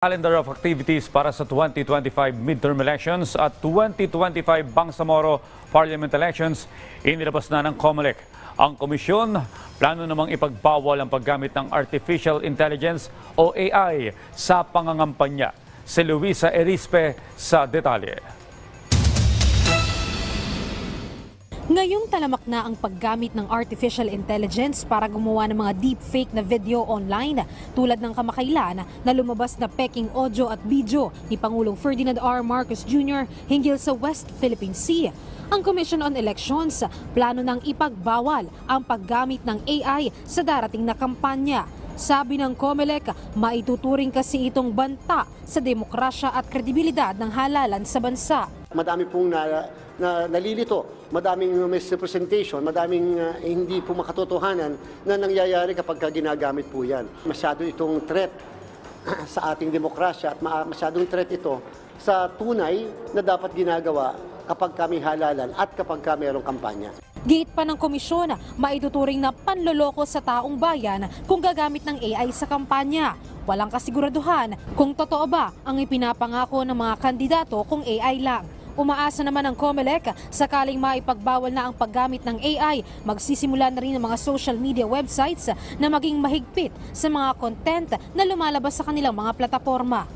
calendar of activities para sa 2025 midterm elections at 2025 Bangsamoro Parliament elections inilabas na ng COMELEC. Ang komisyon, plano namang ipagbawal ang paggamit ng Artificial Intelligence o AI sa pangangampanya. Si Luisa Erispe sa detalye. Ngayong talamak na ang paggamit ng artificial intelligence para gumawa ng mga deepfake na video online tulad ng kamakailan na lumabas na peking audio at video ni Pangulong Ferdinand R. Marcos Jr. hinggil sa West Philippine Sea. Ang Commission on Elections plano nang ipagbawal ang paggamit ng AI sa darating na kampanya. Sabi ng COMELEC, maituturing kasi itong banta sa demokrasya at kredibilidad ng halalan sa bansa. Madami pong na, na, nalilito, madaming misrepresentation, madaming uh, hindi po makatotohanan na nangyayari kapag ka ginagamit po yan. Masyado itong threat sa ating demokrasya at ma- masyadong threat ito sa tunay na dapat ginagawa kapag kami halalan at kapag ka mayroong kampanya. Giit pa ng komisyon, maituturing na panloloko sa taong bayan kung gagamit ng AI sa kampanya. Walang kasiguraduhan kung totoo ba ang ipinapangako ng mga kandidato kung AI lang. Umaasa naman ang COMELEC sakaling maipagbawal na ang paggamit ng AI, magsisimula na rin ang mga social media websites na maging mahigpit sa mga content na lumalabas sa kanilang mga plataforma.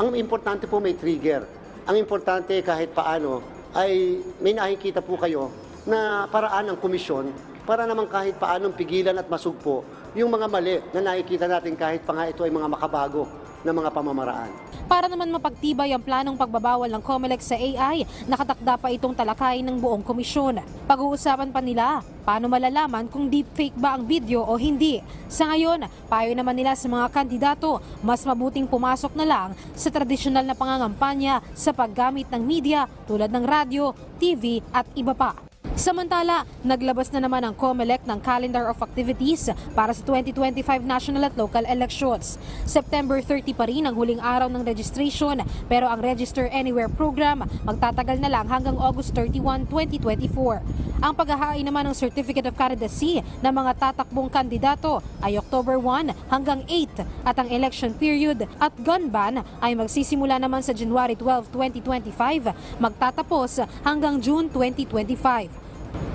Ang importante po may trigger. Ang importante kahit paano ay may nakikita po kayo na paraan ng komisyon para naman kahit paanong pigilan at masugpo yung mga mali na nakikita natin kahit pa nga ito ay mga makabago na mga pamamaraan. Para naman mapagtibay ang planong pagbabawal ng COMELEC sa AI, nakatakda pa itong talakayin ng buong komisyon. Pag-uusapan pa nila, paano malalaman kung deepfake ba ang video o hindi. Sa ngayon, payo naman nila sa mga kandidato, mas mabuting pumasok na lang sa tradisyonal na pangangampanya sa paggamit ng media tulad ng radyo, TV at iba pa. Samantala, naglabas na naman ang COMELEC ng calendar of activities para sa 2025 national at local elections. September 30 pa rin ang huling araw ng registration pero ang Register Anywhere program magtatagal na lang hanggang August 31, 2024. Ang paghahain naman ng Certificate of Candidacy ng mga tatakbong kandidato ay October 1 hanggang 8 at ang election period at gun ban ay magsisimula naman sa January 12, 2025 magtatapos hanggang June 2025.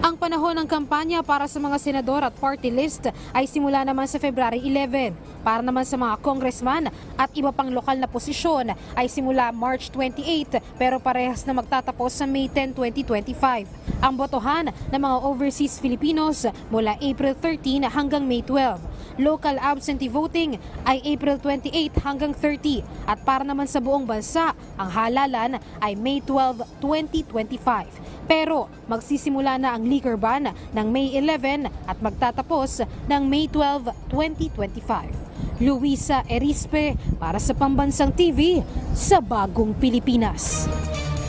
Ang panahon ng kampanya para sa mga senador at party list ay simula naman sa February 11. Para naman sa mga congressman at iba pang lokal na posisyon ay simula March 28 pero parehas na magtatapos sa May 10, 2025. Ang botohan ng mga overseas Filipinos mula April 13 hanggang May 12. Local absentee voting ay April 28 hanggang 30 at para naman sa buong bansa, ang halalan ay May 12, 2025. Pero magsisimula na ang liquor ban ng May 11 at magtatapos ng May 12, 2025. Luisa Erispe para sa Pambansang TV sa Bagong Pilipinas.